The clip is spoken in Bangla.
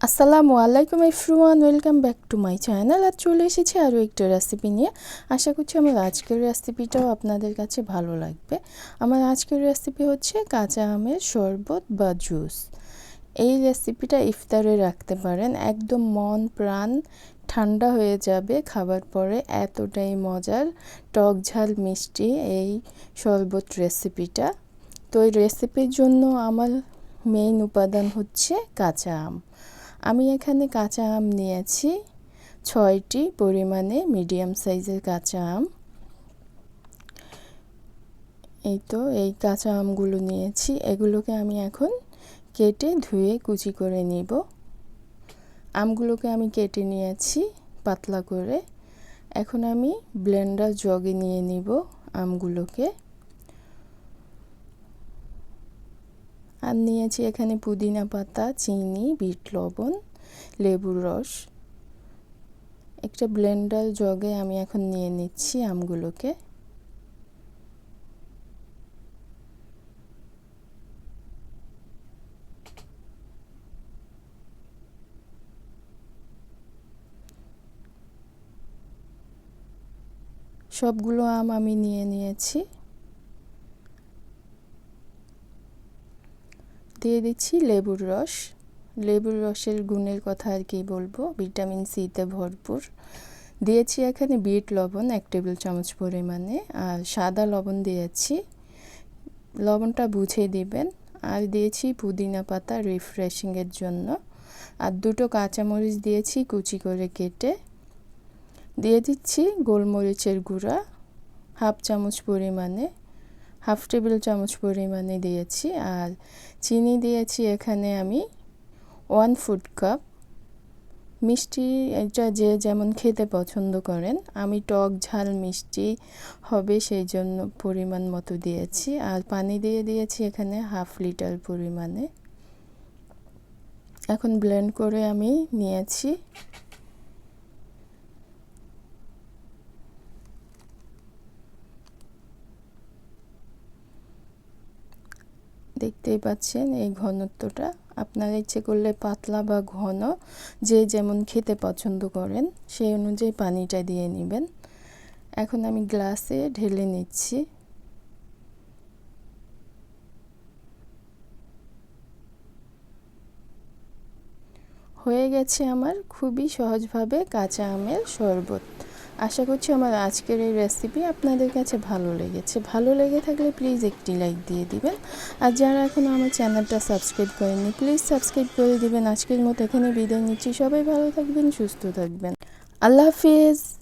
আসসালামু আলাইকুম everyone, welcome back to my channel. আর চলে এসেছি আরও একটা রেসিপি নিয়ে। আশা করছি আমার আজকের রেসিপিটাও আপনাদের কাছে ভালো লাগবে। আমার আজকের রেসিপি হচ্ছে কাঁচা আমের শরবত বা জুস এই রেসিপিটা ইফতারে রাখতে পারেন। একদম মন প্রাণ ঠান্ডা হয়ে যাবে খাবার পরে। এতটাই মজার, টক ঝাল মিষ্টি এই শরবত রেসিপিটা তো এই রেসিপির জন্য আমার মেইন উপাদান হচ্ছে কাঁচা আম। আমি এখানে কাঁচা আম নিয়েছি। ছয়টি পরিমাণে মিডিয়াম সাইজের কাঁচা আম। এই তো, এই কাঁচা আমগুলো নিয়েছি। এগুলোকে আমি এখন কেটে ধুয়ে কুচি করে নিব। আমগুলোকে আমি কেটে নিয়েছি পাতলা করে। এখন আমি ব্লেন্ডার জগে নিয়ে নিব আমগুলোকে। আর নিয়েছি এখানে পুদিনা পাতা, চিনি, বিট লবণ, লেবুর রস। একটা ব্লেন্ডার জগে আমি এখন নিয়ে নিচ্ছি আমগুলোকে। সবগুলো আম আমি নিয়ে নিয়েছি। দিয়ে দিচ্ছি লেবুর রস। লেবুর রসের গুণের কথা আর কি বলব, ভিটামিন সিতে ভরপুর। দিয়েছি এখানে বিট লবণ, এক টেবিল চামচ পরিমাণে, আর সাদা লবণ দিয়েছি। লবণটা বুঝে দিবেন। আর দিয়েছি পুদিনা পাতা রিফ্রেশিংয়ের জন্য। আর দুটো কাঁচামরিচ দিয়েছি কুচি করে কেটে। দিয়ে দিচ্ছি গোলমরিচের গুঁড়া, হাফ চামচ পরিমাণে। হাফ টেবিল চামচ পরিমাণে দিয়েছি, আর চিনি দিয়েছি এখানে আমি ওয়ান ফুড কাপ মিষ্টি এটা যে যেমন খেতে পছন্দ করেন, আমি টক ঝাল মিষ্টি হবে সেই জন্য পরিমাণ মতো দিয়েছি, আর পানি দিয়ে দিয়েছি এখানে হাফ লিটার পরিমাণে। এখন ব্লেন্ড করে আমি নিয়েছি। দেখতেই পাচ্ছেন এই ঘনত্বটা। আপনারা ইচ্ছে করলে পাতলা বা ঘন, যে যেমন খেতে পছন্দ করেন, সেই অনুযায়ী পানিটা দিয়ে নেবেন। এখন আমি গ্লাসে ঢেলে নিচ্ছি। হয়ে গেছে আমার খুবই সহজভাবে কাঁচা আমের শরবত। আশা করছি আমার আজকের এই রেসিপি আপনাদের কাছে ভালো লেগেছে। ভালো লেগে থাকলে প্লিজ একটি লাইক দিয়ে দিবেন। আর যারা এখনও আমার চ্যানেলটা সাবস্ক্রাইব করেননি প্লিজ সাবস্ক্রাইব করে দিবেন। আজকের মতো এখানে বিদায় নিচ্ছি। সবাই ভালো থাকবেন, সুস্থ থাকবেন। আল্লাহ হাফিজ।